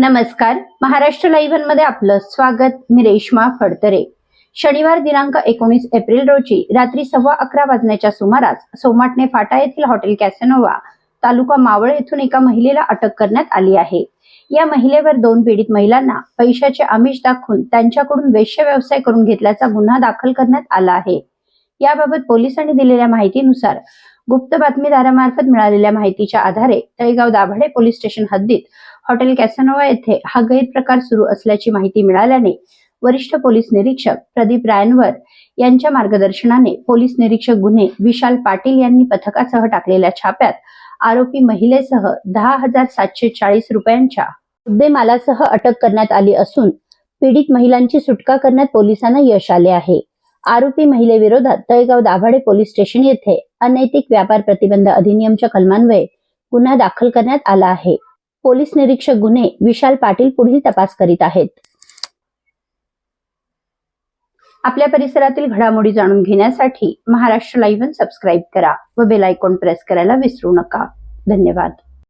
नमस्कार. महाराष्ट्र लाईव्हनमध्ये आपलं स्वागत. मी रेश्मा फडतरे. शनिवार दिनांक एकोणीस एप्रिल रोजी रात्री सव्वा अकरा वाजण्याच्या सुमारास सोमाटणे फाटा येथील हॉटेल कॅसेनोवा तालुका मावळ येथून एका महिलेला अटक करण्यात आली आहे. या महिलेवर दोन पीडित महिलांना पैशाचे आमिष दाखवून त्यांच्याकडून वेश्य व्यवसाय करून घेतल्याचा गुन्हा दाखल करण्यात आला आहे. याबाबत पोलिसांनी दिलेल्या माहितीनुसार गुप्त बातमीदारामार्फत मिळालेल्या माहितीच्या आधारे तळेगाव दाभाडे पोलीस स्टेशन हद्दीत हॉटेल कॅसनोवा येथे हा गैरप्रकार सुरू असल्याची माहिती मिळाल्याने वरिष्ठ पोलीस निरीक्षक प्रदीप रायनवर यांच्या मार्गदर्शनाने पोलीस निरीक्षक गुन्हे विशाल पाटील यांनी पथकासह टाकलेल्या छाप्यात आरोपी महिलेसह दहा हजार सातशे चाळीस रुपयांच्या मुद्देमालासह अटक करण्यात आली असून पीडित महिलांची सुटका करण्यात पोलिसांना यश आले आहे. आरोपी महिलेविरोधात तळेगाव दाभाडे पोलीस स्टेशन येथे अनैतिक व्यापार प्रतिबंध अधिनियमच्या कलमान्वये गुन्हा दाखल करण्यात आला आहे. पोलीस निरीक्षक गुन्हे विशाल पाटील पुढील तपास करीत आहेत. आपल्या परिसरातील घडामोडी जाणून घेण्यासाठी महाराष्ट्र लाईव्ह सबस्क्राईब करा व बेल आयकॉन प्रेस करायला विसरू नका. धन्यवाद.